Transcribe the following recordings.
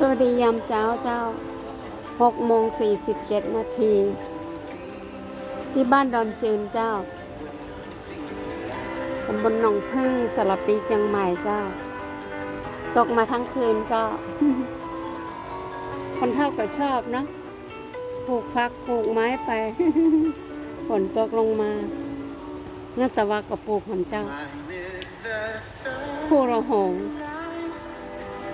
สวัสดียามเช้าเจ้าหกโมงสี่สิบเจ็ดนาที ที่บ้านดอนจืนเจ้าตำบลหนองพึ่งสระปีเชียงใหม่เจ้า ตกมาทั้งคืนเจ้าคนเท่าก็ชอบนะปลูกพักปลูกไม้ไป ฝนตกลงมาเนื่องแต่ว่าก็ปลูกของเจ้าผู้ระหง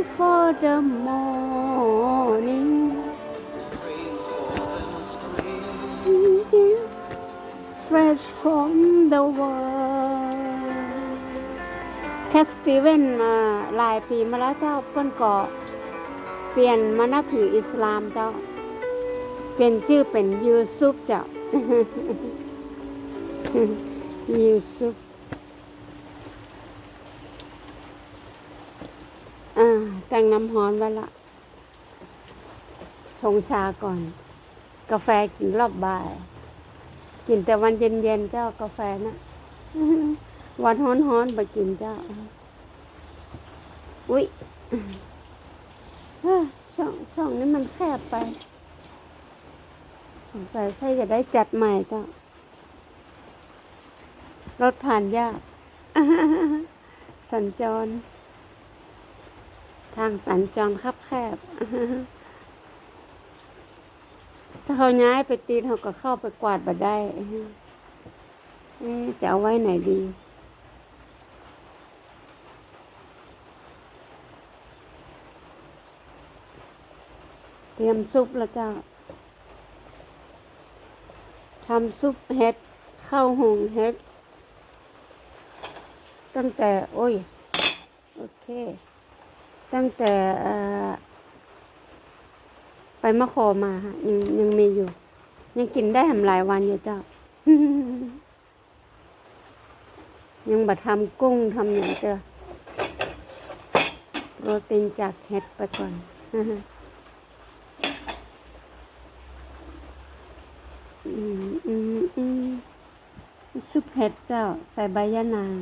place for the morning. Fresh from the world แคสตีเวนมาหลายปีมาแล้วเจ้าเพิ่นก็เปลี่ยนมานับถืออิสลามเจ้า เปลี่ยนชื่อเป็นยูซุปเจ้ายูซุปอ่าแต่งน้ำฮ้อนไว้ละ ชงชาก่อน กาแฟกินรอบบ่าย กินแต่วันเย็นๆเจ้ากาแฟนะวันฮ้อนๆไปกินเจ้า อุ้ยช่องช่องนี้มันแคบไปสงสัยใครจะได้จัดใหม่เจ้ารถผ่านยากสัญจรางสัญจรคับแคบ ถ้าเขาย้ายไปตีนเขาก็เข้าไปกวาดบัดได้เจะเอาไว้ไหนดี เตรียมซุปแล้วจ้าทำซุปเห็ดข้าวหุงเห็ดตั้งแต่ โอ้ย โอเค ตั้งแต่ไปมะโคมาฮะยังยังมีอยู่ ยังกินได้ทำหลายวันอยู่เจ้า ยังบัดทำกุ้งทำอย่างเจ้าโปรตีนจากเห็ดไปก่อนอืมอืมอืมซุปเห็ดเจ้า ใส่ใบยะนาง